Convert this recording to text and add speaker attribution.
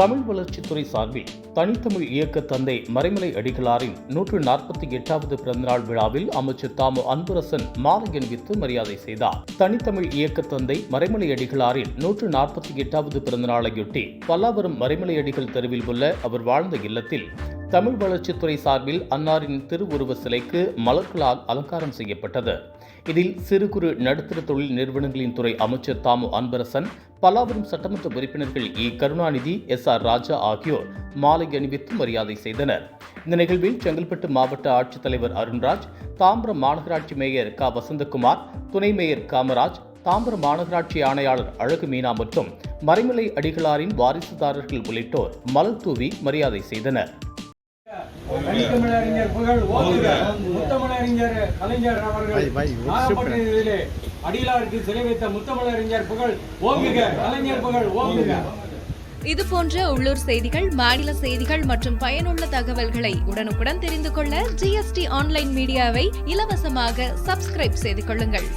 Speaker 1: தமிழ் வளர்ச்சித்துறை சார்பில் தனித்தமிழ் இயக்க தந்தை மறைமலை அடிகளாரின் நூற்று நாற்பத்தி எட்டாவது பிறந்தநாள் விழாவில் அமைச்சர் தாமு அன்பரசன் மாலை அணிவித்து மரியாதை செய்தார். தனித்தமிழ் இயக்க தந்தை மறைமலை அடிகளாரின் நூற்று நாற்பத்தி எட்டாவது பிறந்தநாளையொட்டி பல்லாவரம் மறைமலை அடிகள் தெருவில் உள்ள அவர் வாழ்ந்த இல்லத்தில் தமிழ் வளர்ச்சித்துறை சார்பில் அன்னாரின் திருவுருவ சிலைக்கு மலர்களால் அலங்காரம் செய்யப்பட்டது. இதில் சிறு குறு நடுத்தர தொழில் நிறுவனங்களின் துறை அமைச்சர் தாமு அன்பரசன் பல்லாவரம் சட்டமன்ற உறுப்பினர்கள் இ. கருணாநிதி எஸ். ஆர். ராஜா ஆகியோர் மாலை அணிவித்து மரியாதை செய்தனர். இந்த நிகழ்வில் செங்கல்பட்டு மாவட்ட ஆட்சித்தலைவர் அருண்ராஜ் தாம்பரம் மாநகராட்சி மேயர் க. வசந்தகுமார் துணை மேயர் காமராஜ் தாம்பரம் மாநகராட்சி ஆணையாளர் அழகு மீனா மற்றும் மறைமலை அடிகளாரின் வாரிசுதாரர்கள் உள்ளிட்டோர் மலர் தூவி மரியாதை செய்தனர்.
Speaker 2: தனித்தமிழறிஞர் புகழ் ஓங்குக. முத்தமிழறிஞர் கலைஞர் அவர்கள். அடிகளாருக்கு சிலை வைத்த முத்தமிழறிஞர் புகழ் ஓங்குக. கலைஞர் புகழ் ஓங்குக.
Speaker 3: இது போன்ற உள்ளூர் செய்திகள் மாநில செய்திகள் மற்றும் பயனுள்ள தகவல்களை உடனுக்குடன் தெரிந்து கொள்ள ஜிஎஸ்டி ஆன்லைன் மீடியாவை இலவசமாக சப்ஸ்கிரைப் செய்து கொள்ளுங்கள்.